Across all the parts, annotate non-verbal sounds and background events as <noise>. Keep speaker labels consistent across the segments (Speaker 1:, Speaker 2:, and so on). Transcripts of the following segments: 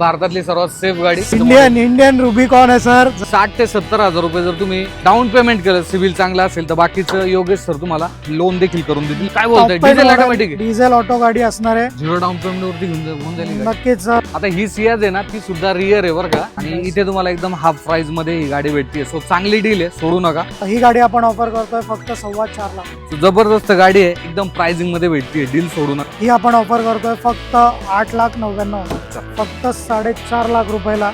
Speaker 1: भारतातली सर्वात सेफ गाडी.
Speaker 2: इंडियन इंडियन रुबिकॉन आहे सर
Speaker 1: साठ ते सत्तर हजार रुपये जर तुम्ही डाऊन पेमेंट केलं सिव्हिल चांगलं असेल तर बाकीचं योगेश सर तुम्हाला लोन देखील करून देतील. काय बोलताय? डिझेल ऑटोमॅटिक
Speaker 2: डिझेल ऑटो गाडी असणार आहे.
Speaker 1: झिरो डाऊन पेमेंट वरती घेऊन जा- होऊन जाईल ही गाडी.
Speaker 2: नक्कीच सर
Speaker 1: आता ही सियाज आहे ना ती सुद्धा रिअर आहे बरं का. आणि इथे तुम्हाला एकदम हाफ प्राइसमध्ये ही गाडी भेटते सो चांगली डील आहे सोडू नका.
Speaker 2: ही गाडी आपण ऑफर करतोय फक्त सव्वा चार लाख.
Speaker 1: So, जबरदस्त गाडी आहे एकदम प्राइसिंगमध्ये भेटते डील सोडू नका.
Speaker 2: ही आपण ऑफर करतोय फक्त आठ लाख नव्याण्णव हजार. फक्त साडेचार लाख रुपयाला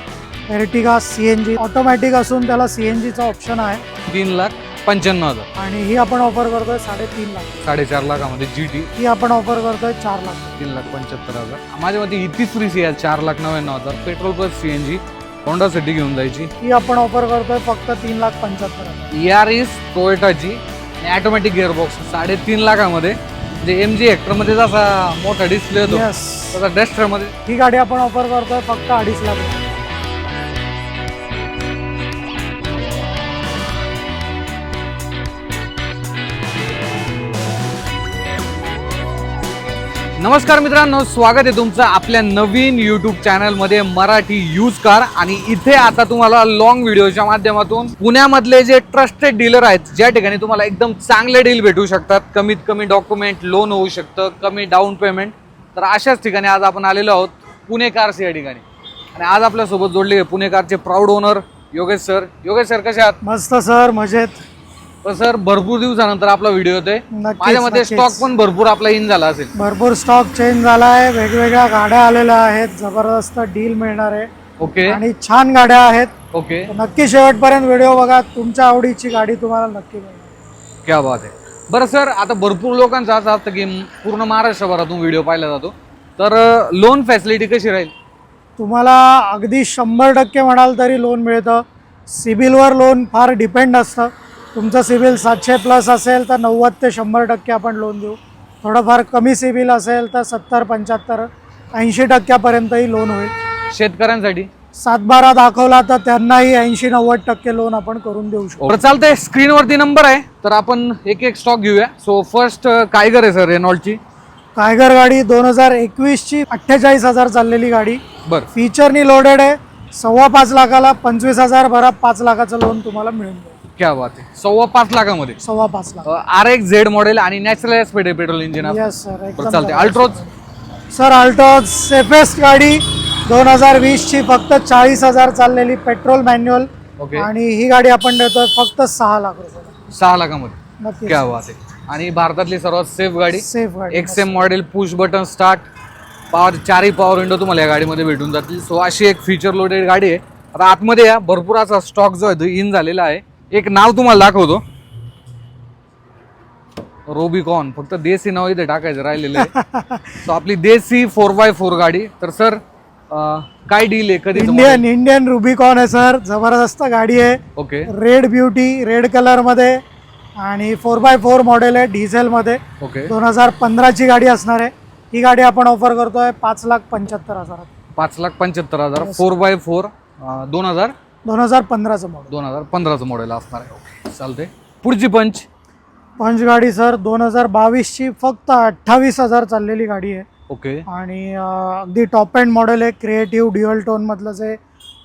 Speaker 2: एर्टिगा सीएनजी ऑटोमॅटिक असून त्याला सीएनजीचा ऑप्शन आहे.
Speaker 1: तीन लाख पंच्याण्णव हजार.
Speaker 2: आणि ही आपण ऑफर करतोय साडेतीन लाख.
Speaker 1: साडेचार लाखामध्ये जी टी
Speaker 2: ही आपण ऑफर करतोय चार लाख.
Speaker 1: तीन लाख पंच्याहत्तर हजार. माझ्या मते ही तिसरी सी आहे चार लाख नव्याण्णव हजार. Petrol plus C N G Honda City घेऊन जायची.
Speaker 2: ही आपण ऑफर करतोय फक्त तीन लाख पंच्याहत्तर हजार.
Speaker 1: यार इज टोयोटाची आणि ऑटोमॅटिक गिअरबॉक्स साडेतीन लाखामध्ये. म्हणजे एम जी मध्ये जसा मोठा डिस्प्ले होतो तसा डस्टरमध्ये
Speaker 2: ही गाडी आपण ऑफर करतोय फक्त अडीच लाख
Speaker 1: नमस्कार मित्रांनो स्वागत आहे तुमचं आपल्या नवीन युट्यूब चॅनलमध्ये मराठी यूज कार आणि इथे आता तुम्हाला लॉंग व्हिडिओच्या माध्यमातून पुण्यामधले जे ट्रस्टेड डीलर आहेत ज्या ठिकाणी तुम्हाला एकदम चांगले डील भेटू शकतात. कमीत कमी डॉक्युमेंट लोन होऊ शकतं कमी डाऊन पेमेंट तर अशाच ठिकाणी आज आपण आलेलो आहोत पुणे कार्स या ठिकाणी. आणि आज आपल्यासोबत जोडले पुणे कारचे proud owner Yogesh sir Yogesh sir कसे आहात?
Speaker 2: मस्त सर मजेत.
Speaker 1: तर सर भरपूर दिवसानंतर आपला व्हिडिओ येतोय.
Speaker 2: नक्कीच,
Speaker 1: माझ्या मते
Speaker 2: नक्कीच.
Speaker 1: स्टॉक पण भरपूर आपला इन झाला असेल.
Speaker 2: भरपूर स्टॉक चेंज झालाय. वेगवेगळ्या गाड्या आलेल्या आहेत. जबरदस्त डील मिळणार आहे.
Speaker 1: ओके.
Speaker 2: आणि छान गाड्या आहेत.
Speaker 1: ओके.
Speaker 2: तर नक्की शेवटपर्यंत व्हिडिओ बघा. तुमच्या आवडीची गाडी तुम्हाला नक्की मिळणार.
Speaker 1: क्या बात आहे. बरं सर आता भरपूर लोकांचं असं असतं की पूर्ण महाराष्ट्रभरातून व्हिडिओ पाहिला जातो. तर लोन फॅसिलिटी कशी राहील?
Speaker 2: तुम्हाला अगदी शंभर टक्के म्हणाल तरी लोन मिळतं. सिबिलवर लोन फार डिपेंड असतं. तुमचं सिबिल सातशे प्लस असेल तर नव्वद ते शंभर टक्के आपण लोन देऊ. थोडंफार कमी सिबिल असेल तर सत्तर पंच्याहत्तर ऐंशी टक्क्यापर्यंतही लोन होईल.
Speaker 1: शेतकऱ्यांसाठी?
Speaker 2: सातबारा दाखवला तर त्यांनाही ऐंशी नव्वद टक्के लोन आपण करून देऊ शकतो.
Speaker 1: बरं चालतंय. स्क्रीनवरती नंबर आहे. तर आपण एक एक स्टॉक घेऊया. सो फर्स्ट कायगर आहे सर रेनॉल्डची
Speaker 2: टायगर गाडी दोन हजार एकवीसची अठ्ठेचाळीस हजार चाललेली गाडी.
Speaker 1: बरं.
Speaker 2: फीचरनी लोडेड आहे. सव्वा पाच लाखाला पंचवीस हजार भरा पाच लाखाचं लोन तुम्हाला मिळून जाईल.
Speaker 1: क्या बात आहे. सव्वा पाच लाखामध्ये.
Speaker 2: सव्वा पाच lakh.
Speaker 1: R X Z model आणि natural petrol engine
Speaker 2: yes sir
Speaker 1: बरं चालतंय. अल्ट्रोज
Speaker 2: सर अल्ट्रोज सेफेस्ट गाडी दोन हजार वीसची फक्त चाळीस हजार चाललेली पेट्रोल मॅन्युअल
Speaker 1: ओके
Speaker 2: आणि ही गाडी आपण देतोय फक्त सहा लाख रुपये.
Speaker 1: सहा लाखामध्ये.
Speaker 2: नक्की
Speaker 1: क्या बात आहे. आणि भारतातली सर्वात सेफ गाडी
Speaker 2: सेफ गाडी
Speaker 1: X M model push button start power चारही पॉवर विंडो तुम्हाला या गाडीमध्ये भेटून जातील. सो अशी एक फीचर लोडेड गाडी आहे. आता आतमध्ये या भरपूर असा स्टॉक जो आहे तो इन झालेला आहे. एक नाव तुम्हाला दाखवतो. रोबिकॉन फक्त देसी नाव इथे टाकायचं राहिलेलं आहे. <laughs> सो आपली देसी फोर बाय फोर गाडी. तर सर काय डील आहे कधी
Speaker 2: इंडियन इंडियन रुबिकॉन आहे सर. जबरदस्त गाडी आहे.
Speaker 1: ओके
Speaker 2: रेड ब्युटी रेड कलरमध्ये. आणि फोर बाय फोर मॉडेल आहे डिझेल मध्ये.
Speaker 1: ओके
Speaker 2: दोन हजार पंधराची गाडी असणार आहे. ही गाडी आपण ऑफर करतोय पाच लाख पंच्याहत्तर हजार
Speaker 1: पाच लाख पंच्याहत्तर हजार. फोर बाय फोर दोन हजार
Speaker 2: दोन हजार पंधराचं मॉडेल
Speaker 1: दोन हजार पंधराचं मॉडेल असणार आहे. ओके चालते पुढची पंच?
Speaker 2: पंच गाडी सर दोन हजार बावीसची फक्त अठ्ठावीस हजार चाललेली गाडी आहे.
Speaker 1: ओके
Speaker 2: आणि अं, अगदी टॉप एंड मॉडेल आहे. क्रिएटिव्ह ड्युअल टोनमधलं जे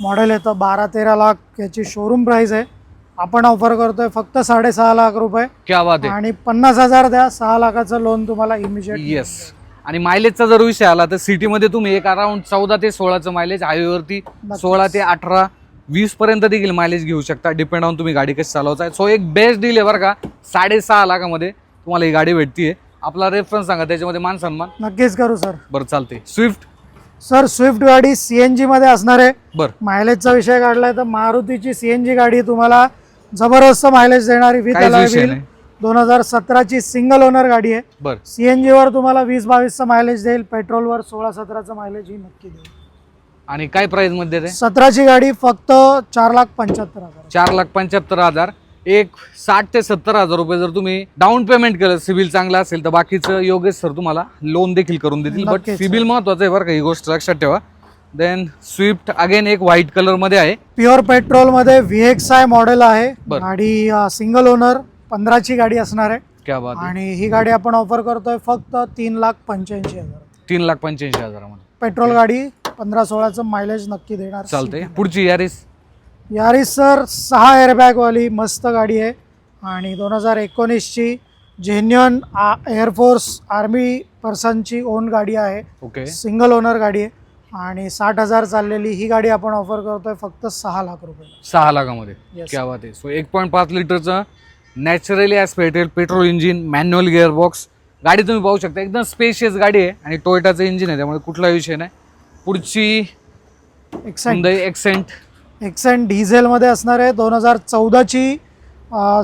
Speaker 2: मॉडेल येतं बारा तेरा लाख याची शोरूम प्राईस आहे. आपण ऑफर करतोय फक्त साडेसहा लाख रुपये.
Speaker 1: क्या बात आहे.
Speaker 2: आणि पन्नास हजार द्या सहा लाखाचं लोन तुम्हाला इमिजिएट
Speaker 1: येस आणि मायलेजचा जर विषय आला तर सिटीमध्ये तुम्ही एक अराउंड चौदा ते सोळाचं मायलेज हायवेवरती सोळा ते अठरा वीस पर्यंत देखील मायलेज घेऊ शकता. डिपेंड ऑन तुम्ही गाडी कशी चालवताय सो एक बेस्ट डील आहे बरं का. साडेसहा लाखामध्ये तुम्हाला ही गाडी भेटतीये. आपला रेफरन्स सांगा त्याच्यामध्ये मान सन्मान?
Speaker 2: नक्कीच करू सर.
Speaker 1: बरं चालते स्विफ्ट
Speaker 2: सर स्विफ्ट गाडी सीएनजी मध्ये असणार आहे.
Speaker 1: बरं.
Speaker 2: मायलेजचा विषय काढलाय तर मारुतीची सीएनजी गाडी तुम्हाला जबरदस्त मायलेज देणारी विथ दोन हजार सतराची सिंगल ओनर गाडी आहे.
Speaker 1: बरं.
Speaker 2: सीएनजी वर तुम्हाला वीस बावीसचं मायलेज देईल. पेट्रोलवर सोळा सतराचं मायलेज ही नक्की देईल.
Speaker 1: आणि काय प्राइसमध्ये
Speaker 2: सतराची गाडी फक्त चार लाख पंच्याहत्तर हजार.
Speaker 1: चार लाख पंच्याहत्तर हजार. एक साठ ते सत्तर हजार रुपये जर तुम्ही डाऊन पेमेंट केलं सिबिल चांगलं असेल तर बाकीचं योगेश सर तुम्हाला लोन देखील करून देतील. बट
Speaker 2: नक्कीच,
Speaker 1: सिबिल महत्वाचं आहे बरं का ही गोष्ट लक्षात ठेवा. देन स्विफ्ट अगेन एक व्हाईट कलरमध्ये आहे.
Speaker 2: प्युअर पेट्रोलमध्ये व्ही एक्स आय मॉडेल आहे.
Speaker 1: बरं.
Speaker 2: गाडी सिंगल ओनर पंधराची गाडी असणार आहे.
Speaker 1: क्या बात आहे.
Speaker 2: आणि ही गाडी आपण ऑफर करतोय फक्त तीन लाख पंच्याऐंशी हजार.
Speaker 1: तीन लाख पंच्याऐंशी हजारामध्ये.
Speaker 2: पेट्रोल गाडी पंधरा सोळाचं मायलेज नक्की देणार.
Speaker 1: चालतंय. पुढची यारिस
Speaker 2: यारिस सर सहा एअरबॅगवाली मस्त गाडी आहे. आणि दोन हजार एकोणीसची जेन्युअन एअरफोर्स आर्मी पर्सनची ओन गाडी आहे.
Speaker 1: ओके
Speaker 2: सिंगल ओनर गाडी आहे. आणि साठ हजार चाललेली ही गाडी आपण ऑफर करतोय फक्त सहा लाख रुपये.
Speaker 1: सहा लाखामध्ये.
Speaker 2: Yes.
Speaker 1: क्या बात आहे. सो एक पॉईंट पाच लिटरचं naturally aspirated petrol engine manual gearbox गाडी तुम्ही पाहू शकता. एकदम स्पेशियस गाडी आहे आणि टोयोटाचं इंजिन आहे. त्यामुळे कुठला विषय नाही. पुढची
Speaker 2: एक्सेंट
Speaker 1: एक्सेंट
Speaker 2: एक्सेंट डिझेलमध्ये असणार आहे. दोन हजार चौदाची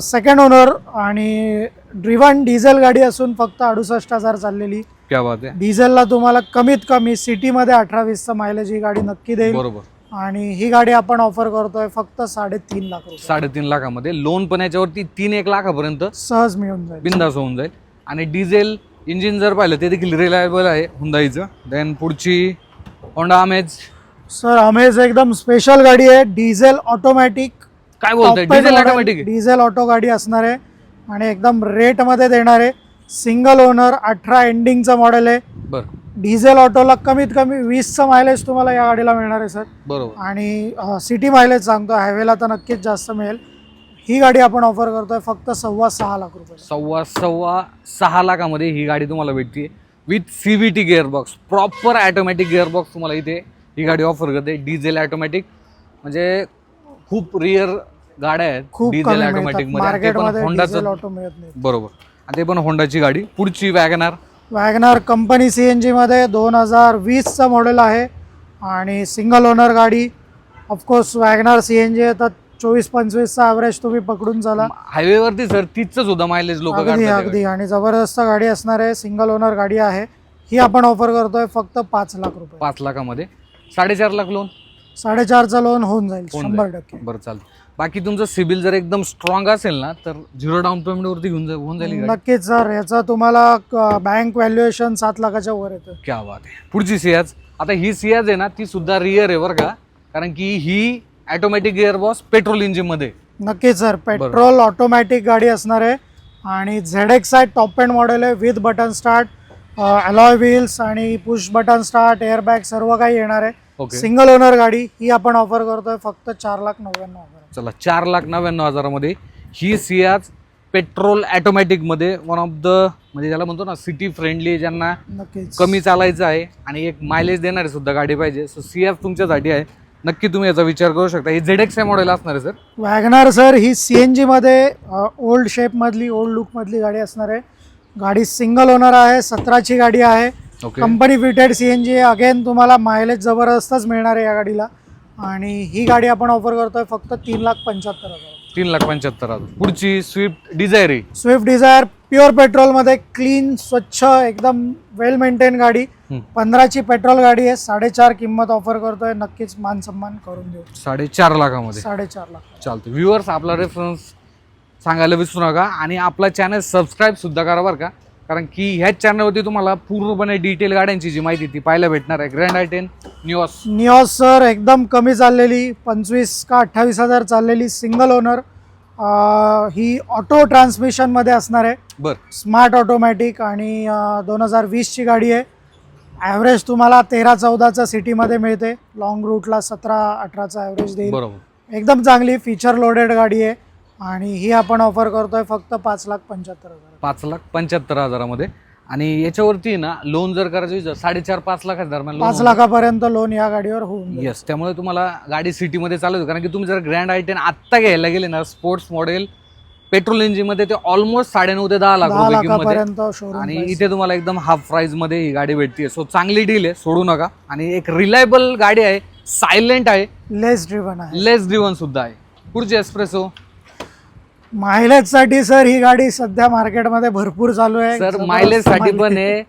Speaker 2: सेकंड ओनर आणि ड्रिव्हन डिझेल गाडी असून फक्त अडुसष्ट हजार चाललेली.
Speaker 1: क्या बात आहे.
Speaker 2: डिझेलला तुम्हाला कमीत कमी सिटीमध्ये अठरा वीसचं मायलेज ही गाडी नक्की देईल.
Speaker 1: बरोबर.
Speaker 2: आणि ही गाडी आपण ऑफर करतोय फक्त साडेतीन लाख रुपये.
Speaker 1: साडेतीन लाखामध्ये. लोन पण याच्यावरती तीन एक लाखापर्यंत
Speaker 2: सहज मिळून जाईल.
Speaker 1: बिंदास होऊन जाईल. आणि डिझेल इंजिन जर पाहिलं ते देखील रिलायबल आहे हुंदाईचं देन पुढची होंडा अमेज
Speaker 2: सर अमेज एकदम स्पेशल गाडी आहे. डिझेल ऑटोमॅटिक
Speaker 1: काय बोलतोय? डिझेल ऑटोमॅटिक
Speaker 2: डिझेल ऑटो गाडी असणार आहे. आणि एकदम रेटमध्ये देणार आहे. सिंगल ओनर अठरा एंडिंगचं मॉडेल आहे.
Speaker 1: बरं.
Speaker 2: डिझेल ऑटोला कमीत कमी वीसचं मायलेज तुम्हाला या गाडीला मिळणार आहे सर.
Speaker 1: बरोबर.
Speaker 2: आणि सिटी मायलेज सांगतो हायवेला तर नक्कीच जास्त मिळेल. ही गाडी आपण ऑफर करतोय फक्त सव्वा सहा लाख रुपये.
Speaker 1: सव्वा सव्वा सहा लाखामध्ये ही गाडी तुम्हाला भेटते with C V T gearbox proper automatic gearbox तुम्हाला इथे ही गाडी ऑफर करते. डिझेल ॲटोमॅटिक म्हणजे खूप रिअर गाड्या आहेत.
Speaker 2: खूप
Speaker 1: डिझेल ॲटोमॅटिक
Speaker 2: मिळतात.
Speaker 1: मध्ये. बरोबर. आणि ते पण होंडाची गाडी. पुढची WagonR
Speaker 2: WagonR company C N जीमध्ये दोन हजार वीसचं मॉडेल आहे. आणि सिंगल ओनर गाडी. Of course WagonR C N G आहे तर चोवीस पंचवीसचा ॲव्हरेज तुम्ही पकडून चाला.
Speaker 1: हायवेवरती सर तीच सुद्धा मायलेज लोक
Speaker 2: अगदी अगदी. आणि जबरदस्त गाडी असणार आहे सिंगल ओनर गाडी आहे. ही आपण ऑफर करतोय फक्त पाच लाख रुपये.
Speaker 1: पाच लाखामध्ये. साडेचार लाख लोन
Speaker 2: साडेचारचं लोन होऊन जाईल शंभर. टक्के.
Speaker 1: बरं चालतं बाकी तुमचं सिबिल जर एकदम स्ट्रॉंग असेल ना तर झिरो डाऊन पेमेंटवरती घेऊन जा होऊन जाईल ही गाडी.
Speaker 2: नक्कीच सर याचा तुम्हाला बँक व्हॅल्युएशन सात लाखाच्या वर येतं.
Speaker 1: क्या बात आहे. पुढची सियाज. आता ही सियाज आहे ना ती सुद्धा रिअर आहे बरं का. कारण की ही ऑटोमॅटिक गिअरबॉक्स पेट्रोल इंजिनमध्ये
Speaker 2: नक्कीच सर पेट्रोल ऑटोमॅटिक गाडी असणार आहे. आणि Z X I top end model आहे with button start alloy wheels आणि पुश बटन स्टार्ट एअरबॅग सर्व काही येणार आहे.
Speaker 1: ओके
Speaker 2: सिंगल ओनर गाडी ही आपण ऑफर करतोय फक्त चार लाख नव्याण्णव हजार.
Speaker 1: चला चार लाख नव्याण्णव हजारामध्ये ही सियाज पेट्रोल ॲटोमॅटिकमध्ये वन ऑफ द म्हणजे त्याला म्हणतो ना सिटी फ्रेंडली ज्यांना
Speaker 2: नक्कीच.
Speaker 1: कमी चालायचं आहे आणि एक मायलेज देणारी सुद्धा गाडी पाहिजे. सो सियाज तुमच्यासाठी आहे. नक्की तुम्ही याचा विचार करू शकता. ही झेड एक्स आय मॉडेल असणार आहे सर
Speaker 2: वॅगनार सर ही सी एन जीमध्ये ओल्ड शेपमधली ओल्ड लुकमधली गाडी असणार आहे. गाडी सिंगल ओनर आहे सतराची गाडी आहे. Company fitted C N G again तुम्हाला मायलेज जबरदस्तच मिळणार आहे या गाडीला. आणि ही गाडी आपण ऑफर करतोय फक्त तीन लाख पंच्याहत्तर हजार.
Speaker 1: तीन लाख पंच्याहत्तर हजार. पुढची स्विफ्ट डिझायर आहे
Speaker 2: स्विफ्ट डिझायर प्युअर पेट्रोलमध्ये क्लीन स्वच्छ एकदम वेल मेंटेन गाडी. पंधराची पेट्रोल गाडी आहे साडेचार किंमत ऑफर करतोय नक्कीच मान सन्मान करून देऊ.
Speaker 1: साडेचार लाखामध्ये?
Speaker 2: साडेचार लाख.
Speaker 1: चालतं व्ह्युअर्स आपला रेफरन्स सांगायला विसरू नका आणि आपला चॅनल सबस्क्राईब सुद्धा करा बरं का. कारण की ह्याच चॅनलवरती तुम्हाला पूर्णपणे डिटेल गाड्यांची जी माहिती ती पाहायला भेटणार आहे. ग्रँड आय टेन न्यूअस
Speaker 2: निऑस सर एकदम कमी चाललेली पंचवीस का अठ्ठावीस हजार चाललेली सिंगल ओनर ही ऑटो ट्रान्समिशनमध्ये असणार आहे.
Speaker 1: बरं.
Speaker 2: स्मार्ट ऑटोमॅटिक आणि दोन हजार वीसची गाडी आहे. ॲव्हरेज तुम्हाला तेरा चौदाचा सिटीमध्ये मिळते. लॉंग रूटला सतरा अठराचा ॲव्हरेज देईल.
Speaker 1: बरोबर.
Speaker 2: एकदम चांगली फीचर लोडेड गाडी आहे. आणि ही आपण ऑफर करतोय फक्त पाच लाख पंच्याहत्तर हजार.
Speaker 1: पाच लाख पंच्याहत्तर हजारामध्ये. आणि याच्यावरती ना लोन जर करायचं विचार साडेचार पाच लाख दरम्यान
Speaker 2: पाच. लाखापर्यंत लोन या गाडीवर होऊन जाईल.
Speaker 1: येस त्यामुळे तुम्हाला गाडी सिटीमध्ये चालवतो कारण की तुम्ही जर ग्रँड आय टेन आत्ता घ्यायला गेले ना स्पोर्ट्स मॉडेल पेट्रोल इंजिनमध्ये ते ऑलमोस्ट साडेनऊ ते दहा लाख
Speaker 2: दहा
Speaker 1: रुपये किंमत
Speaker 2: लाखापर्यंत
Speaker 1: आणि इथे तुम्हाला एकदम हाफ प्राइसमध्ये ही गाडी भेटते सो चांगली डील आहे सोडू नका. आणि एक रिलायबल गाडी आहे सायलेंट आहे.
Speaker 2: लेस ड्रिव्हन आहे.
Speaker 1: लेस ड्रिवन सुद्धा आहे. पुढची एक्सप्रेसो
Speaker 2: मायलेजसाठी सर ही गाडी सध्या मार्केटमध्ये भरपूर चालू आहे.
Speaker 1: सर
Speaker 2: जबरदस्त
Speaker 1: मायलेजसाठी
Speaker 2: mileage.
Speaker 1: पण आहे.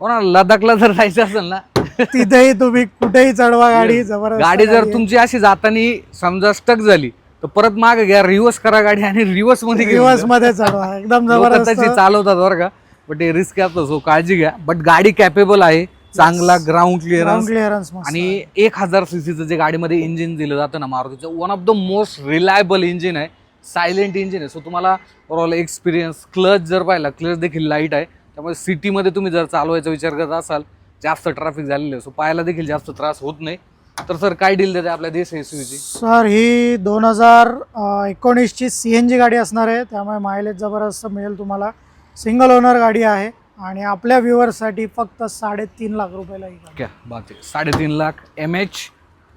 Speaker 1: कोणा लडाखला जर जायचं असेल ना
Speaker 2: तिथेही तुम्ही कुठेही चढवा गाडी <laughs> जबरदस्त
Speaker 1: गाडी जर
Speaker 2: आहे.
Speaker 1: तुमची अशी जातानी समजा स्टक झाली तर परत मागे घ्या रिव्हर्स करा गाडी आणि
Speaker 2: रिव्हर्समध्ये
Speaker 1: जा.
Speaker 2: मध्ये चढवा एकदम जबरदस्त.
Speaker 1: चालवतात बरं का. बट हे रिस्क असतो सो काळजी घ्या. बट गाडी कॅपेबल आहे चांगला ग्राउंड क्लिअरन्स
Speaker 2: क्लिअरन्स
Speaker 1: आणि एक हजार सीसीचं जे गाडीमध्ये इंजिन दिलं जातं ना मारुतीचं one of the most reliable engine आहे. सायलेंट इंजिन आहे. सो तुम्हाला ओव्हरऑल एक्सपिरियन्स क्लच जर पाहिला क्लच देखील लाइट आहे. त्यामुळे सिटीमध्ये तुम्ही जर चालवायचा विचार करत असाल जास्त ट्रॅफिक झालेलं आहे. सो पायाला देखील जास्त त्रास होत नाही. तर सर काय डील देते आपल्या देश एस ची
Speaker 2: सर ही दोन हजार एकोणीसची सी एन जी गाडी असणार आहे. त्यामुळे मायलेज जबरदस्त मिळेल तुम्हाला. सिंगल ओनर गाडी आहे आणि आपल्या व्ह्युअर्ससाठी फक्त साडेतीन लाख रुपयाला ही गाडी.
Speaker 1: क्या बात आहे. साडेतीन लाख एम एच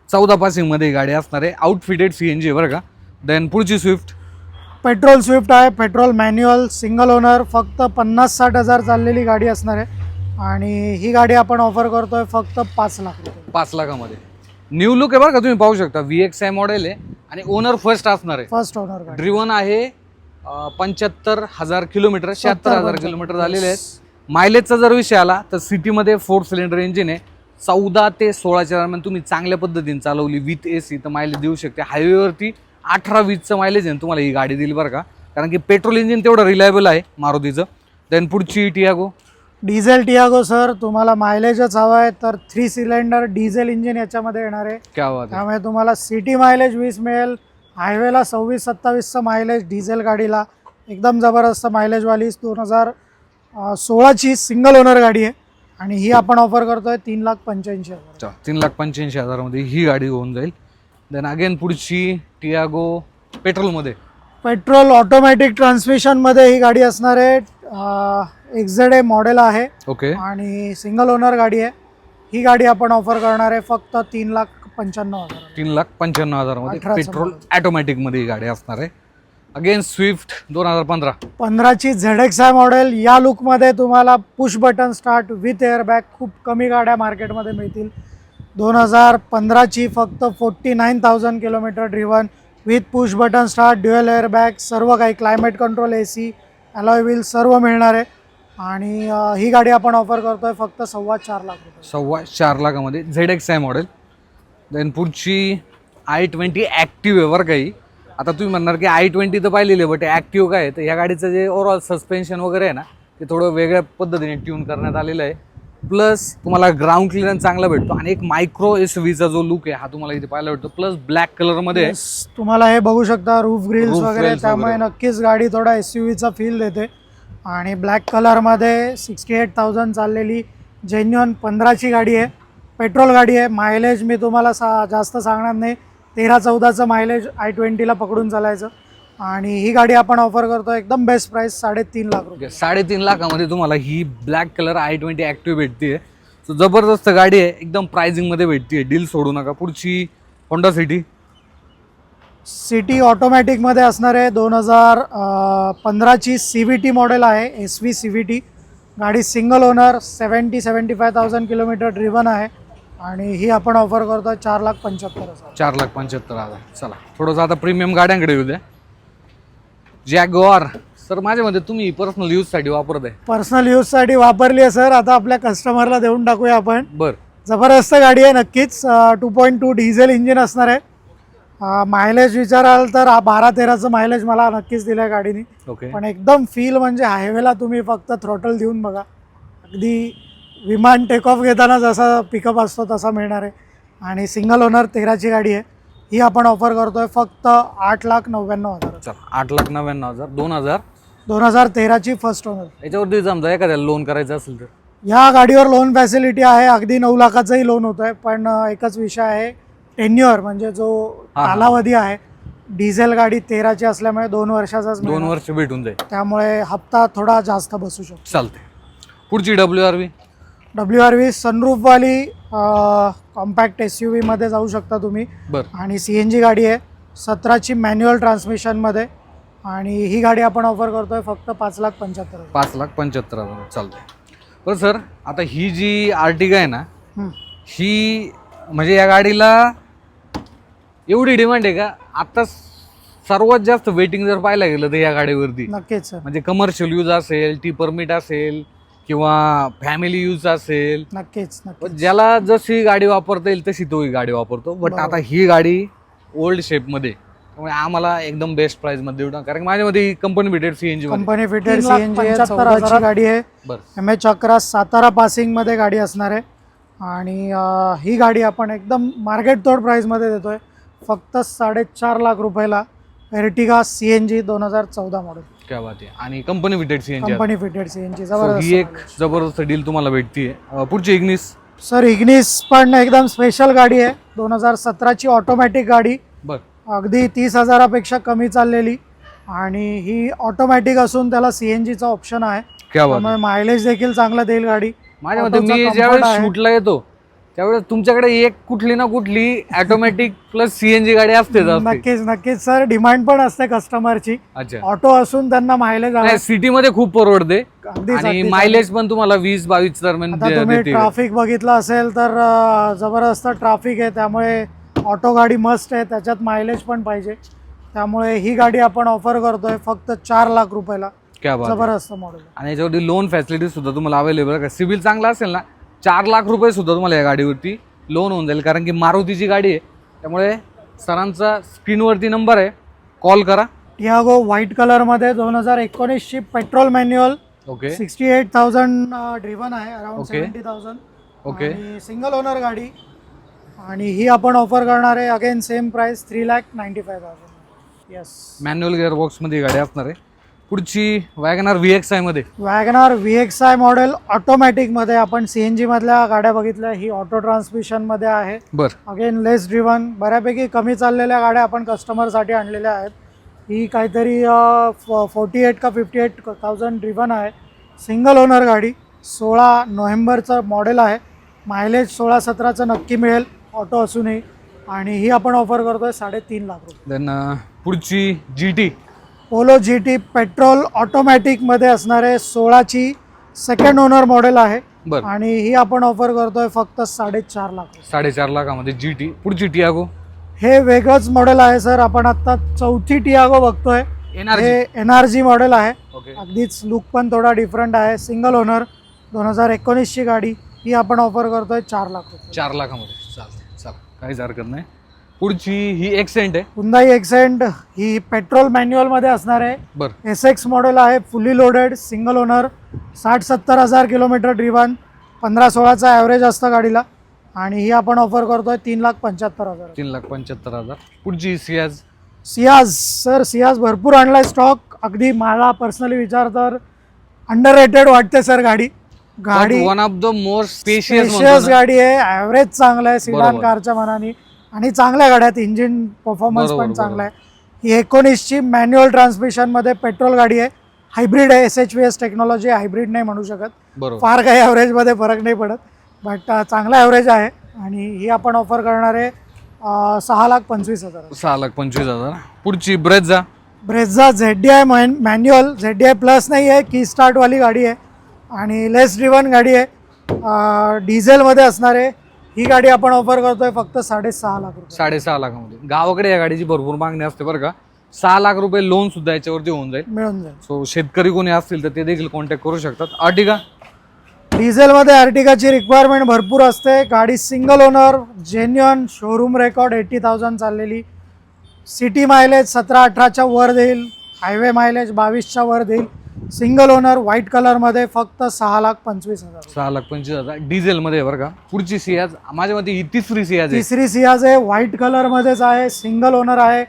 Speaker 1: चौदा पासिंगमध्ये ही गाडी असणार आहे. आउटफिटेड सी एन जी बरं का. देन पुढची स्विफ्ट
Speaker 2: पेट्रोल स्विफ्ट आहे. पेट्रोल मॅन्युअल सिंगल ओनर फक्त पन्नास साठ हजार चाललेली गाडी असणार आहे. आणि ही गाडी आपण ऑफर करतोय फक्त पाच लाख रुपये.
Speaker 1: पाच लाखामध्ये. न्यू लुक आहे बरं का तुम्ही पाहू शकता. व्ही एक्स आय मॉडेल आहे आणि ओनर फर्स्ट असणार आहे.
Speaker 2: फर्स्ट ओनर गाडी.
Speaker 1: ड्रिवन आहे पंच्याहत्तर हजार किलोमीटर शहात्तर हजार. किलोमीटर झालेले आहेत. मायलेजचा जर विषय आला तर सिटीमध्ये फोर सिलेंडर इंजिन आहे. चौदा ते सोळाच्या दरम्यान तुम्ही चांगल्या पद्धतीने चालवली विथ ए सी तर मायलेज देऊ शकते. हायवेवरती अठरा वीसचं मायलेज आहे तुम्हाला ही गाडी दिली बरं का. कारण की पेट्रोल इंजिन तेवढं रिलायबल आहे मारुतीचं. देन पुढची टियागो
Speaker 2: डिझेल टियागो सर तुम्हाला मायलेजच हवं आहे तर थ्री सिलेंडर डिझेल इंजिन याच्यामध्ये येणार आहे.
Speaker 1: क्या बात आहे.
Speaker 2: त्यामुळे तुम्हाला सिटी मायलेज वीस मिळेल हायवेला सव्वीस सत्तावीसचं मायलेज डिझेल गाडीला. एकदम जबरदस्त मायलेजवाली दोन हजार सोळाची सिंगल ओनर गाडी आहे. आणि ही आपण ऑफर करतोय तीन लाख पंच्याऐंशी हजार.
Speaker 1: तीन लाख पंच्याऐंशी हजारामध्ये ही गाडी होऊन जाईल. देन अगेन पुढची टियागो पेट्रोलमध्ये.
Speaker 2: पेट्रोल ऑटोमॅटिक ट्रान्समिशनमध्ये ही गाडी असणार आहे. एक्झेड ए मॉडेल आहे.
Speaker 1: ओके
Speaker 2: आणि सिंगल ओनर गाडी आहे. ही गाडी आपण ऑफर करणार आहे फक्त तीन लाख पंच्याण्णव हजार.
Speaker 1: तीन लाख पंच्याण्णव हजारामध्ये
Speaker 2: अठराचं
Speaker 1: पेट्रोल
Speaker 2: model.
Speaker 1: ॲटोमॅटिकमध्ये ही गाडी असणार आहे. अगेन स्विफ्ट दोन हजार पंधरा.
Speaker 2: पंधराची झेड एक्स आय मॉडेल या लुकमध्ये तुम्हाला push button start with airbag खूप कमी गाड्या मार्केटमध्ये मिळतील. दोन हजार पंधराची फक्त forty nine thousand kilometre driven with push button start dual airbag सर्व काही climate control A C alloy wheel सर्व मिळणार आहे. आणि ही गाडी आपण ऑफर करतोय फक्त सव्वा चार लाख रुपये.
Speaker 1: सव्वा चार लाखामध्ये. Z X I model then पुढची आय ट्वेंटी ॲक्टिव्ह आहे बरं काही आता तुम्ही म्हणणार की आय ट्वेंटी तर पाहिलेली आहे बट ॲक्टिव्ह काय आहे? तर ह्या गाडीचं जे ओव्हरऑल सस्पेन्शन वगैरे आहे ना ते थोडं वेगळ्या पद्धतीने ट्यून करण्यात आलेलं आहे. प्लस तुम्हाला ग्राउंड क्लिअरन्स चांगला भेटतो आणि एक मायक्रो एस व्हीचा जो लुक आहे हा तुम्हाला इथे पाहायला भेटतो. प्लस ब्लॅक कलरमध्ये आहे.
Speaker 2: तुम्हाला हे बघू शकता रूफ ग्रिल्स वगैरे त्यामुळे. नक्कीच गाडी थोडा एस व्हीचा फील देते. आणि ब्लॅक कलरमध्ये सिक्स्टी एट थाउजंड चाललेली जेन्युअन पंधराची गाडी आहे. पेट्रोल गाडी आहे. मायलेज मी तुम्हाला सा जास्त सांगणार नाही. तेरा चौदाचं मायलेज आय ट्वेंटीला पकडून चालायचं. आणि ही गाडी आपण ऑफर करतो एकदम बेस्ट प्राईस साडेतीन लाख रुपये.
Speaker 1: साडेतीन लाखामध्ये तुम्हाला ही black colour I twenty active भेटते सो जबरदस्त गाडी आहे. एकदम प्रायझिंगमध्ये भेटते डील सोडू नका. पुढची होंडा सिटी
Speaker 2: सिटी ऑटोमॅटिकमध्ये असणार आहे दोन हजार पंधराची सी व्ही टी मॉडेल आहे S V C V T गाडी single owner seventy seventy five thousand kilometre driven आहे. आणि ही आपण ऑफर करतो चार लाख पंच्याहत्तर हजार.
Speaker 1: चार लाख पंच्याहत्तर हजार. चला थोडंसं आता प्रीमियम गाड्यांकडे येऊ द्या. जॅगवार सर माझ्या मध्ये तुम्ही पर्सनल यूजसाठी वापरत आहे.
Speaker 2: पर्सनल यूजसाठी वापरली आहे सर आता आपल्या कस्टमरला देऊन टाकूया आपण.
Speaker 1: बर.
Speaker 2: जबरदस्त गाडी आहे नक्कीच. Two point two diesel engine असणार आहे. मायलेज विचाराल तर बारा तेराचं मायलेज मला नक्कीच दिलं आहे गाडीने.
Speaker 1: ओके.
Speaker 2: पण एकदम फील म्हणजे हायवेला तुम्ही फक्त थ्रॉटल देऊन बघा. अगदी विमान टेक ऑफ घेताना जसा पिकअप असतो तसा मिळणार आहे. आणि सिंगल ओनर तेराची गाडी आहे. ही आपण ऑफर करतोय फक्त आठ लाख नव्याण्णव हजार.
Speaker 1: चला आठ लाख नव्याण्णव हजार दोन हजार.
Speaker 2: दोन हजार तेराची फर्स्ट ओनर
Speaker 1: याच्यावरती समजा एखाद्याला लोन करायचं असेल तर?
Speaker 2: या गाडीवर लोन फॅसिलिटी आहे. अगदी नऊ लाखाचंही लोन होतं आहे पण एकच विषय आहे. टेन्युअर म्हणजे जो
Speaker 1: हा, हा.
Speaker 2: कालावधी आहे डिझेल गाडी तेराची असल्यामुळे दोन वर्षाचाच
Speaker 1: दोन
Speaker 2: मिळणार.
Speaker 1: वर्ष भेटून जाईल.
Speaker 2: त्यामुळे हप्ता थोडा जास्त बसू शकतो.
Speaker 1: चालते पुढची W R V
Speaker 2: W R V सनरूफवाली compact S U व्हीमध्ये जाऊ शकता तुम्ही.
Speaker 1: बर.
Speaker 2: आणि सी एन जी गाडी आहे. सतराची मॅन्युअल ट्रान्समिशनमध्ये आणि ही गाडी आपण ऑफर करतोय फक्त पाच लाख पंच्याहत्तर हजार.
Speaker 1: पाच लाख पंच्याहत्तर हजार. चालते बरं सर आता ही जी आर्टिगा आहे ना.
Speaker 2: ही
Speaker 1: म्हणजे या गाडीला एवढी डिमांड आहे का? आता सर्वात जास्त वेटिंग जर पाहायला गेलं तर या गाडीवरती.
Speaker 2: नक्कीच
Speaker 1: म्हणजे कमर्शियल यूज असेल टी परमिट असेल किंवा फॅमिली यूज असेल.
Speaker 2: नक्कीच
Speaker 1: ज्याला जशी गाडी वापरता येईल तशी तो ही गाडी वापरतो. बट
Speaker 2: बरोबर.
Speaker 1: आता ही गाडी ओल्ड शेपमध्ये त्यामुळे आम्हाला एकदम बेस्ट प्राइसमध्ये देऊ कारण माझ्यामध्ये कंपनी भेटेल C N G
Speaker 2: company fitted
Speaker 3: तीन लाख
Speaker 2: सी एन जी
Speaker 3: पंच्याहत्तर
Speaker 2: चौदाची गाडी आहे.
Speaker 1: बरं.
Speaker 2: एम एच अकरा सातारा पासिंगमध्ये गाडी असणार आहे. आणि अं, ही गाडी आपण एकदम मार्केट तोड प्राईसमध्ये देतोय. फक्त साडेचार लाख रुपयाला एर्टिगा सी एन जी दोन हजार चौदा मॉडेल
Speaker 1: क्या बात आहे. आणि company fitted CNG
Speaker 2: company fitted C N G
Speaker 1: ही
Speaker 2: जबरदस्त.
Speaker 1: एक जबरदस्त डील तुम्हाला भेटतीये. अं, पुढची इग्निस
Speaker 2: सर इग्निस पण एकदम स्पेशल गाडी आहे. दोन हजार सतराची ऑटोमॅटिक गाडी.
Speaker 1: बर.
Speaker 2: अगदी तीस हजारापेक्षा कमी चाललेली. आणि ही ऑटोमॅटिक असून त्याला सी एन जीचा ऑप्शन आहे.
Speaker 1: क्या बात
Speaker 2: त्यामुळे मायलेज देखील चांगला देईल गाडी.
Speaker 1: माझ्या मते मी ज्यावेळेस. शूटला येतो त्यावेळेस तुमच्याकडे एक कुठली ना कुठली ऑटोमॅटिक प्लस सीएनजी गाडी असते
Speaker 2: नक्कीच नक्कीच. सर डिमांड पण असते कस्टमरची
Speaker 1: अच्छा.
Speaker 2: ऑटो असून त्यांना मायलेज
Speaker 1: सिटी मध्ये खूप परवडते. आणि. मायलेज पण तुम्हाला वीस बावीस दरम्यान
Speaker 2: ट्राफिक बघितलं असेल तर जबरदस्त ट्राफिक आहे. त्यामुळे ऑटो गाडी मस्त आहे. त्याच्यात मायलेज पण पाहिजे. त्यामुळे ही गाडी आपण ऑफर करतोय फक्त चार लाख रुपयाला. जबरदस्त मॉडेल
Speaker 1: आणि याच्यावरती लोन फॅसिलिटी सुद्धा तुम्हाला अवेलेबल आहे. सिबिल चांगला असेल ना? चार लाख रुपये सुद्धा तुम्हाला या गाडीवरती लोन होऊन जाईल. कारण की मारुतीची गाडी आहे. त्यामुळे सरांचा स्क्रीनवरती नंबर आहे. कॉल करा.
Speaker 2: टियागो व्हाईट कलरमध्ये दोन हजार एकोणीसची petrol manual
Speaker 1: okay
Speaker 2: sixty eight thousand driven आहे around
Speaker 1: Okay.
Speaker 2: Seventy thousand
Speaker 1: okay
Speaker 2: single owner गाडी. आणि ही आपण ऑफर करणार आहे again same price three lakh ninety five thousand yes
Speaker 1: manual gear बॉक्समध्ये गाडी असणार आहे. पुढची वॅगनार व्ही एक्स आयमध्ये
Speaker 2: WagonR V X I model ऑटोमॅटिकमध्ये आपण सी एन जीमधल्या गाड्या बघितल्या. ही ऑटो ट्रान्समिशनमध्ये आहे.
Speaker 1: बर.
Speaker 2: अगेन लेस ड्रिव्हन बऱ्यापैकी कमी चाललेल्या गाड्या आपण कस्टमरसाठी आणलेल्या आहेत. ही काहीतरी फोर्टी एट का फिफ्टी एट थाउजंड ड्रिव्हन आहे. सिंगल ओनर गाडी. सोळा नोव्हेंबरचं मॉडेल आहे. मायलेज सोळा सतराचं नक्की मिळेल. ऑटो असूनही. आणि ही आपण ऑफर करतोय साडेतीन लाख रुपये.
Speaker 1: देन पुढची G T
Speaker 2: Polo G T petrol ऑटोमॅटिकमध्ये असणारे सोळाची सेकंड ओनर मॉडेल आहे.
Speaker 1: बर.
Speaker 2: आणि ही आपण ऑफर करतोय फक्त साडेचार लाख
Speaker 1: साडेचार लाखामध्ये जी टी पुढची टियागो
Speaker 2: हे वेगळंच मॉडेल आहे सर आपण आता चौथी टियागो बघतोय.
Speaker 1: एनआरजी
Speaker 2: हे एन आर जी मॉडेल आहे.
Speaker 1: ओके
Speaker 2: अगदीच लुक पण थोडा डिफरंट आहे. सिंगल ओनर दोन हजार एकोणीसची गाडी ही आपण ऑफर करतोय चार लाख रुपये.
Speaker 1: चार लाखामध्ये. चालते चाल काहीच हरकत नाही. पुढची ही एक्सेंट आहे.
Speaker 2: हुंदाई एक्सेंट ही पेट्रोल मॅन्युअलमध्ये असणार आहे.
Speaker 1: बर.
Speaker 2: एस एक्स मॉडेल आहे फुली लोडेड सिंगल ओनर साठ सत्तर हजार किलोमीटर ड्रिव्हन पंधरा सोळाचा ॲव्हरेज असतं गाडीला. आणि ही आपण ऑफर करतोय तीन लाख पंच्याहत्तर हजार.
Speaker 1: तीन लाख पंच्याहत्तर हजार. पुढची सियाज
Speaker 2: सियाज सर सियाज भरपूर आणलाय स्टॉक अगदी मला पर्सनली विचार तर अंडर रेटेड वाटते सर गाडी. गाडी
Speaker 1: one of the most
Speaker 2: spacious गाडी आहे ॲव्हरेज चांगलं आहे सिडान. कारच्या मनाने. आणि चांगल्या गाड्यात इंजिन परफॉर्मन्स पण चांगला आहे. ही एकोणीसची मॅन्युअल ट्रान्समिशनमध्ये पेट्रोल गाडी आहे. हायब्रिड आहे S H V S technology hybrid नाही म्हणू शकत. फार काही ॲव्हरेजमध्ये फरक नाही पडत. बट चांगला ॲव्हरेज आहे. आणि ही आपण ऑफर करणार आहे सहा लाख पंचवीस हजार.
Speaker 1: सहा लाख पंचवीस हजार. पुढची Brezza
Speaker 2: Brezza Z D I manual Z D I plus नाही आहे. की स्टार्टवाली गाडी आहे. आणि लेस ड्रिव्हन गाडी आहे. डिझेलमध्ये असणार आहे. ही गाडी आपण ऑफर करतोय फक्त साडेसहा लाख रुपये.
Speaker 1: साडेसहा लाखामध्ये. गावाकडे या गाडीची भरपूर मागणी असते बरं का. सहा लाख रुपये लोन सुद्धा याच्यावरती होऊन जाईल.
Speaker 2: मिळून जाईल.
Speaker 1: सो शेतकरी कोणी असतील तर ते देखील कॉन्टॅक्ट करू शकतात. अर्टिगा?
Speaker 2: डिझेलमध्ये अर्टिगाची रिक्वायरमेंट भरपूर असते. गाडी single owner genuine showroom record eighty thousand चाललेली. सिटी मायलेज सतरा अठराच्या वर देईल. हायवे मायलेज बावीसच्या वर देईल. सिंगल ओनर व्हाईट कलरमध्ये फक्त सहा लाख पंचवीस हजार
Speaker 1: सहा लाख पंचवीस हजार. डिझेलमध्ये बरं का. पुढची सियाज माझ्या मते ही तिसरी सियाज आहे.
Speaker 2: तिसरी सियाज आहे व्हाईट कलरमध्येच आहे सिंगल ओनर आहे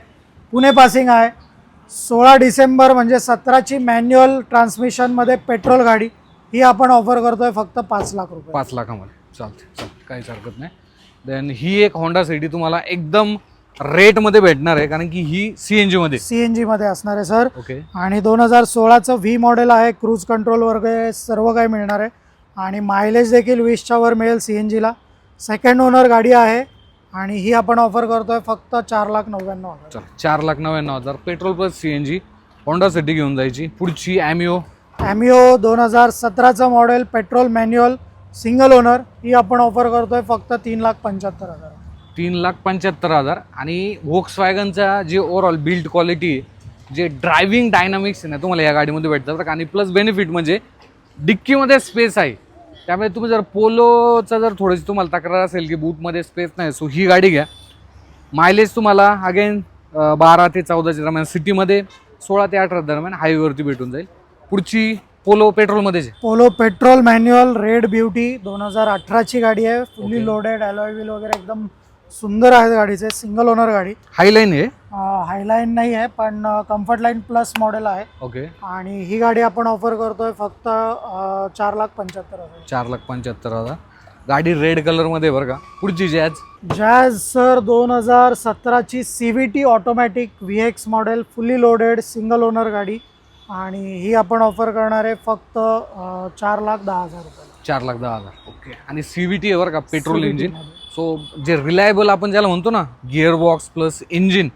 Speaker 2: पुणे पासिंग आहे. सोळा डिसेंबर म्हणजे सतराची मॅन्युअल ट्रान्समिशनमध्ये पेट्रोल गाडी ही आपण ऑफर करतोय फक्त पाच लाख रुपये.
Speaker 1: पाच लाखामध्ये. चालते चालते काहीच हरकत नाही. देन ही एक होंडा सिटी तुम्हाला एकदम रेटमध्ये भेटणार आहे कारण की ही सी एन जीमध्ये
Speaker 2: सी एन जीमध्ये असणार आहे सर.
Speaker 1: ओके.
Speaker 2: आणि दोन हजार सोळाचं व्ही मॉडेल आहे क्रूज कंट्रोल वगैरे सर्व काही मिळणार आहे. आणि मायलेज देखील वीसच्या वर मिळेल सी एन जीला सेकंड ओनर गाडी आहे आणि ही आपण ऑफर करतोय फक्त चार लाख नव्याण्णव हजार.
Speaker 1: चार लाख नव्याण्णव हजार. Petrol plus C N G Honda City घेऊन जायची. पुढची ॲमिओ
Speaker 2: ॲमिओ दोन हजार सतराचं model petrol manual single owner ही आपण ऑफर करतोय फक्त तीन लाख पंच्याहत्तर हजार.
Speaker 1: तीन लाख पंच्याहत्तर हजार. आणि वोक्स वॅगनचा जे ओव्हरऑल बिल्ड क्वालिटी जे ड्रायव्हिंग डायनामिक्स आहे ना तुम्हाला या गाडीमध्ये भेटतात? आणि प्लस बेनिफिट म्हणजे डिक्कीमध्ये स्पेस आहे. त्यामुळे तुम्ही जर पोलोचा जर थोडीशी तुम्हाला तक्रार असेल की बूटमध्ये स्पेस नाही सो ही गाडी घ्या. मायलेज तुम्हाला अगेन बारा ते चौदाच्या दरम्यान सिटीमध्ये सोळा ते अठरा दरम्यान हायवेवरती भेटून जाईल. पुढची Polo पेट्रोलमध्येच
Speaker 2: Polo petrol manual red beauty दोन हजार अठराची गाडी आहे फुली. लोडेड अलॉय व्हील वगैरे एकदम सुंदर आहे गाडीचे सिंगल ओनर गाडी.
Speaker 1: हायलाईन आहे?
Speaker 2: हायलाईन नाही आहे पण कम्फर्ट लाईन प्लस मॉडेल आहे.
Speaker 1: ओके
Speaker 2: आणि ही गाडी आपण ऑफर करतोय फक्त चार लाख पंच्याहत्तर हजार.
Speaker 1: चार लाख पंच्याहत्तर हजार. गाडी रेड कलरमध्ये बरं का. पुढची जॅज
Speaker 2: जॅज सर दोन हजार सतराची C V T automatic V X model fully loaded single owner गाडी. आणि ही आपण ऑफर करणार आहे फक्त चार लाख दहा हजार रुपये.
Speaker 1: चार लाख दहा हजार. ओके आणि सी व्ही टी आहे बरं का पेट्रोल इंजिन सो जे रिलायबल आपण ज्याला म्हणतो ना गिअर बॉक्स प्लस इंजिन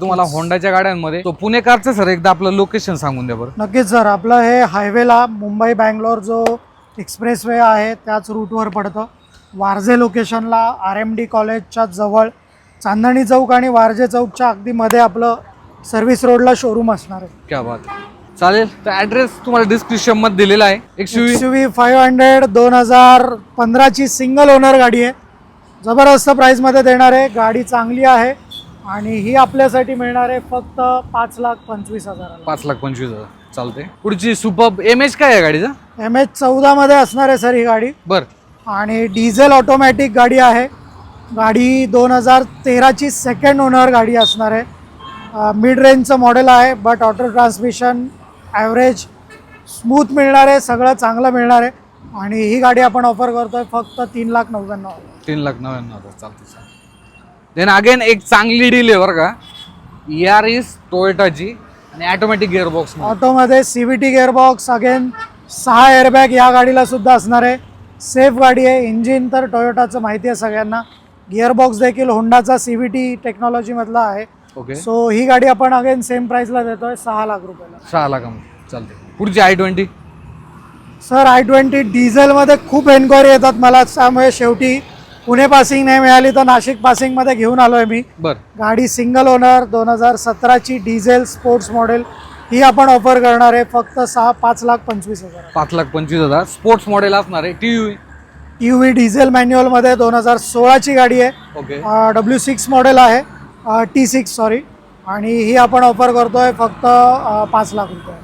Speaker 1: तुम्हाला होंडाच्या गाड्यांमध्ये तो पुणेकारचं सर एकदा आपलं लोकेशन सांगून द्या बरं.
Speaker 2: नक्कीच सर आपलं हे हायवेला मुंबई बँगलोर जो एक्सप्रेसवे आहे त्याच रूटवर पडतं. वारजे लोकेशनला आर एम डी कॉलेजच्या जवळ चांदणी चौक आणि वारजे चौकच्या अगदी मध्ये आपलं सर्व्हिस रोडला शोरूम असणार आहे.
Speaker 1: क्या बात चालेल तर ॲड्रेस तुम्हाला डिस्क्रिप्शनमध्ये दिलेला आहे. एक
Speaker 2: एक्स व्ही फाईव्ह हंड्रेड दोन हजार पंधराची सिंगल ओनर गाडी आहे. जबरदस्त प्राईसमध्ये देणार आहे गाडी चांगली आहे आणि ही आपल्यासाठी मिळणार आहे फक्त पाच लाख पंचवीस हजाराला.
Speaker 1: पाच लाख पंचवीस हजार. चालते पुढची सुपर एम एच काय आहे गाडीचा?
Speaker 2: एम एच चौदामध्ये असणार आहे सर ही गाडी.
Speaker 1: बर.
Speaker 2: आणि डिझेल ऑटोमॅटिक गाडी आहे. गाडी दोन हजार तेराची सेकंड ओनर गाडी असणार आहे. मिड रेंजचं मॉडेल आहे but auto transmission average smooth मिळणार आहे सगळं चांगलं मिळणार आहे. आणि ही गाडी आपण ऑफर करतोय फक्त तीन लाख नव्याण्णव हजार.
Speaker 1: तीन लाख नव्याण्णव हजार चालते चालते देन अगेन एक चांगली डील आहे बरं का. यार इज टोयोटाची आणि ऑटोमॅटिक गिअर बॉक्स
Speaker 2: ऑटोमध्ये C V T gearbox again सहा एअरबॅग या गाडीला सुद्धा असणार आहे. सेफ गाडी आहे इंजिन तर टोयोटाचं माहिती आहे सगळ्यांना. गिअरबॉक्स देखील होंडाचा सी व्ही टी टेक्नॉलॉजीमधला आहे.
Speaker 1: ओके
Speaker 2: सो ही गाडी आपण अगेन सेम प्राइसला देतोय सहा लाख रुपयाला.
Speaker 1: सहा लाखामध्ये. चालते पुढची I twenty
Speaker 2: sir I twenty डिझेलमध्ये खूप एन्क्वायरी येतात मला त्यामुळे शेवटी पुणे पासिंग नाही मिळाली तर नाशिक पासिंगमध्ये घेऊन आलो आहे मी.
Speaker 1: बर.
Speaker 2: गाडी सिंगल ओनर दोन हजार सतराची डिझेल स्पोर्ट्स मॉडेल ही आपण ऑफर करणार आहे. फक्त सहा पाच लाख पंचवीस हजार.
Speaker 1: पाच लाख पंचवीस हजार. स्पोर्ट्स मॉडेल असणार आहे. T V
Speaker 2: U V diesel मॅन्युअलमध्ये दोन हजार सोळाची गाडी आहे.
Speaker 1: ओके.
Speaker 2: डब्ल्यू सिक्स मॉडेल आहे. टी सिक्स सॉरी आणि ही आपण ऑफर करतोय फक्त अ, पाच लाख रुपये.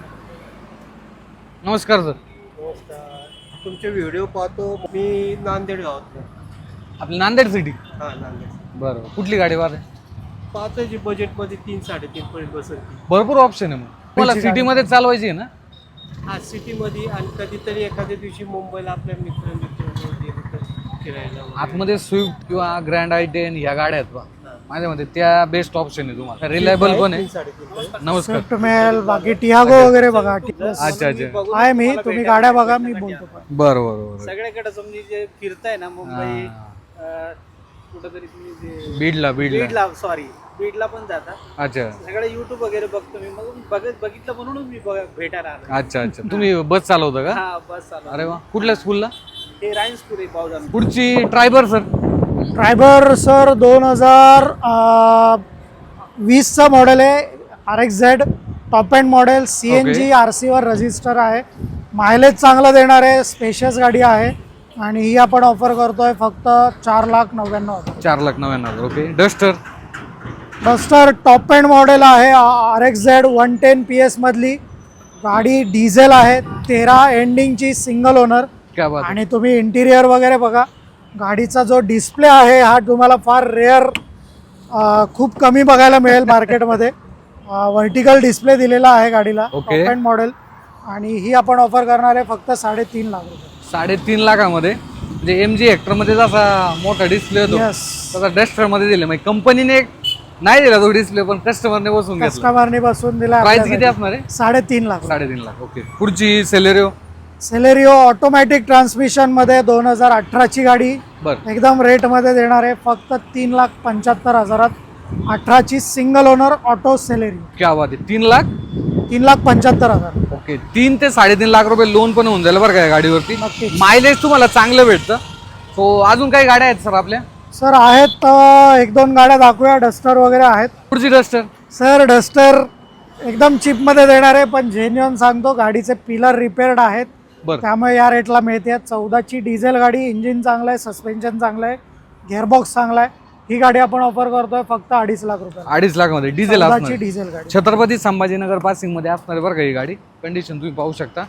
Speaker 1: नमस्कार सर
Speaker 3: नमस्कार. तुमचे व्हिडिओ पाहतो. मी नांदेड गावात
Speaker 1: आपली नांदेड सिटी
Speaker 3: हां नांदेड.
Speaker 1: बरं. कुठली गाडी वार आहे
Speaker 3: पाहतो जी बजेटमध्ये तीन साडेतीन पर्यंत बसेल ती
Speaker 1: भरपूर ऑप्शन आहे मग. मला
Speaker 2: गाडी.
Speaker 1: सिटीमध्ये चालवायची आहे ना?
Speaker 3: हा सिटीमध्ये आणि कधीतरी एखाद्या दिवशी मुंबईला आपल्या मित्र मित्र गेले तर फिरायला वगैरे.
Speaker 1: आतमध्ये स्विफ्ट किंवा ग्रँड आय टेन ह्या गाड्या आहेत बा.
Speaker 3: हां.
Speaker 1: माझ्या मते त्या बेस्ट ऑप्शन आहे तुम्हाला. रिलायबल पण आहे.
Speaker 3: तीन साडेतीन पर्यंत.
Speaker 1: नमस्कार.
Speaker 2: स्विफ्ट मेल बाकी टियागो वगैरे बघा
Speaker 1: अच्छा अच्छा.
Speaker 3: बघून
Speaker 2: आहे मी
Speaker 3: तुम्हाला
Speaker 2: तुम्ही गाड्या बघा मी. बोलतो. पण
Speaker 1: बरं बरं बरं.
Speaker 4: सगळ्याकडे तुम्ही जे फिरताय ना मुंबई
Speaker 1: हा.
Speaker 4: अं, कुठंतरी तुम्ही जे
Speaker 1: बीडला बीडला.
Speaker 4: बीडला सॉरी बीडला पण जाता.
Speaker 1: अच्छा.
Speaker 4: सगळे युट्यूब वगैरे बघतो मी. मग बघत बघितलं म्हणूनच मी बघ- भेटायला आलो.
Speaker 1: अच्छा अच्छा. तुम्ही बस चालवता का?
Speaker 4: हा बस चालू
Speaker 1: अरे वा. कुठल्या स्कूलला
Speaker 4: हे राईन्सपूर आहे पावजा
Speaker 1: पुढची ट्रायबर सर
Speaker 2: ड्रायव्हर सर दोन हजार वीसचं मॉडेल आहे. R X Z top end model C N G R सीवर रजिस्टर आहे. मायलेज चांगलं देणार आहे. स्पेशियस गाडी आहे. आणि ही आपण ऑफर करतोय फक्त चार लाख नव्याण्णव हजार.
Speaker 1: चार लाख नव्याण्णव हजार okay Duster
Speaker 2: Duster top end model आहे R X Z one ten P एसमधली गाडी डिझेल आहे तेरा एंडिंगची सिंगल ओनर
Speaker 1: क्या बात आहे.
Speaker 2: आणि तुम्ही इंटिरियर वगैरे बघा. गाडीचा जो डिस्प्ले आहे हा तुम्हाला फार रेअर खूप कमी बघायला मिळेल मार्केटमध्ये व्हर्टिकल डिस्प्ले दिलेला आहे गाडीला
Speaker 1: Okay.
Speaker 2: टॉप अँड मॉडेल आणि ही आपण ऑफर करणार आहे फक्त साडेतीन लाख रुपये.
Speaker 1: साडेतीन लाखामध्ये. म्हणजे एम जी मध्ये जसा मोठा डिस्प्ले होतो.
Speaker 2: येस
Speaker 1: तसा डस्टरमध्ये दिले. म्हणजे कंपनीने नाही दिला तो डिस्प्ले पण कस्टमरने बसून घेतला.
Speaker 2: कस्टमरने बसून दिला
Speaker 1: प्राइस किती असणार आहे?
Speaker 2: साडेतीन लाख.
Speaker 1: साडेतीन लाख. ओके पुढची सेलेरिओ
Speaker 2: सेलेरिओ ऑटोमॅटिक ट्रान्समिशनमध्ये दोन हजार अठराची गाडी.
Speaker 1: बर.
Speaker 2: एकदम रेटमध्ये देणार आहे. फक्त तीन लाख पंच्याहत्तर हजारात अठराची सिंगल ओनर ऑटो सेलेरिओ
Speaker 1: क्या बात आहे. तीन लाख?
Speaker 2: तीन लाख पंच्याहत्तर हजार.
Speaker 1: ओके तीन ते साडेतीन लाख रुपये लोन पण होऊन जाईल बरं का या गाडीवरती.
Speaker 2: नक्कीच.
Speaker 1: मायलेज तुम्हाला चांगलं भेटतं. सो अजून काही गाड्या आहेत सर आपल्या?
Speaker 2: सर आहेत अं, एक दोन गाड्या दाखवूया. डस्टर वगैरे आहेत.
Speaker 1: पुढची डस्टर
Speaker 2: सर डस्टर एकदम चीपमध्ये देणार आहे पण जेन्युअन सांगतो गाडीचे पिलर रिपेअर्ड आहेत.
Speaker 1: बरं.
Speaker 2: त्यामुळे या रेटला मिळते. चौदाची डिझेल गाडी इंजिन चांगलं आहे सस्पेन्शन चांगलं आहे गिअरबॉक्स चांगला आहे. ही गाडी आपण ऑफर करतोय फक्त अडीच लाख रुपये.
Speaker 1: अडीच लाखमध्ये डिझेल असणार
Speaker 2: डिझेल गाडी.
Speaker 1: छत्रपती संभाजीनगर पासिंगमध्ये असणार बरं का ही गाडी. कंडिशन तुम्ही पाहू शकता.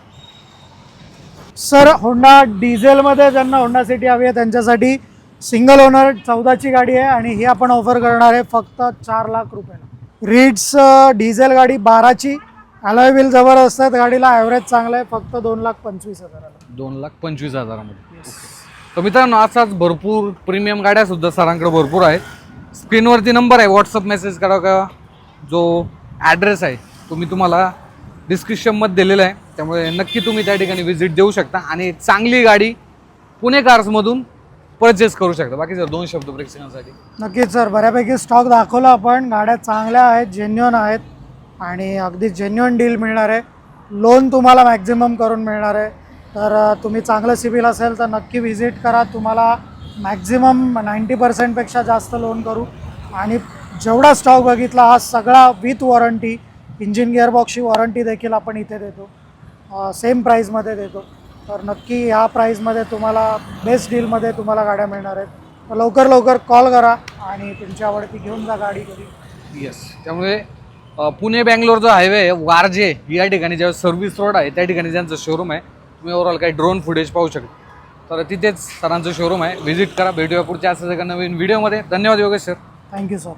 Speaker 2: सर होंडा डिझेलमध्ये ज्यांना होंडा सिटी हवी आहे त्यांच्यासाठी सिंगल ओनर चौदाची गाडी आहे आणि ही आपण ऑफर करणार आहे फक्त चार लाख रुपयाला. रीड्स डिझेल गाडी बाराची. अलॉय व्हील जबरदस्त आहेत गाडीला ॲव्हरेज चांगलं आहे फक्त दोन लाख पंचवीस हजाराला.
Speaker 1: दोन लाख पंचवीस हजारामध्ये. तर मित्रांनो असाच भरपूर प्रीमियम गाड्या सुद्धा सरांकडे भरपूर आहेत. स्क्रीनवरती नंबर आहे व्हॉट्सअप मेसेज करा का? जो ॲड्रेस आहे तो मी तुम्हाला डिस्क्रिप्शनमध्ये दिलेला आहे. त्यामुळे नक्की तुम्ही त्या ठिकाणी व्हिजिट देऊ शकता आणि चांगली गाडी पुणे कार्समधून परचेस करू शकता. बाकी सर दोन शब्द प्रेक्षकांसाठी.
Speaker 2: नक्कीच सर बऱ्यापैकी स्टॉक दाखवला आपण. गाड्या चांगल्या आहेत जेन्युअन आहेत. आणि अगदी जेन्युअन डील मिळणार आहे. लोन तुम्हाला मॅक्झिमम करून मिळणार आहे. तर तुम्ही चांगलं सिबिल असेल तर नक्की व्हिजिट करा. तुम्हाला मॅक्झिमम नाईंटी पर्सेंटपेक्षा जास्त लोन करू. आणि जेवढा स्टॉक बघितला हा सगळा विथ वॉरंटी इंजिन गिअरबॉक्सची वॉरंटी देखील आपण इथे देतो. सेम प्राईजमध्ये देतो. तर नक्की ह्या प्राईजमध्ये तुम्हाला बेस्ट डीलमध्ये तुम्हाला गाड्या मिळणार आहेत. तर लवकर लवकर कॉल करा आणि तुमची आवडती घेऊन जा गाडी घरी.
Speaker 1: येस त्यामुळे पुणे बँगलोर जो हायवे आहे वारजे या ठिकाणी जेव्हा सर्व्हिस रोड आहे त्या ठिकाणी ज्यांचं शोरूम आहे तुम्ही ओव्हरऑल काही ड्रोन फुटेज पाहू शकता. तर तिथेच सरांचं शोरूम आहे. व्हिजिट करा भेटूया पुढच्या असं एका नवीन व्हिडिओमध्ये धन्यवाद योगेश सर
Speaker 2: थँक्यू सर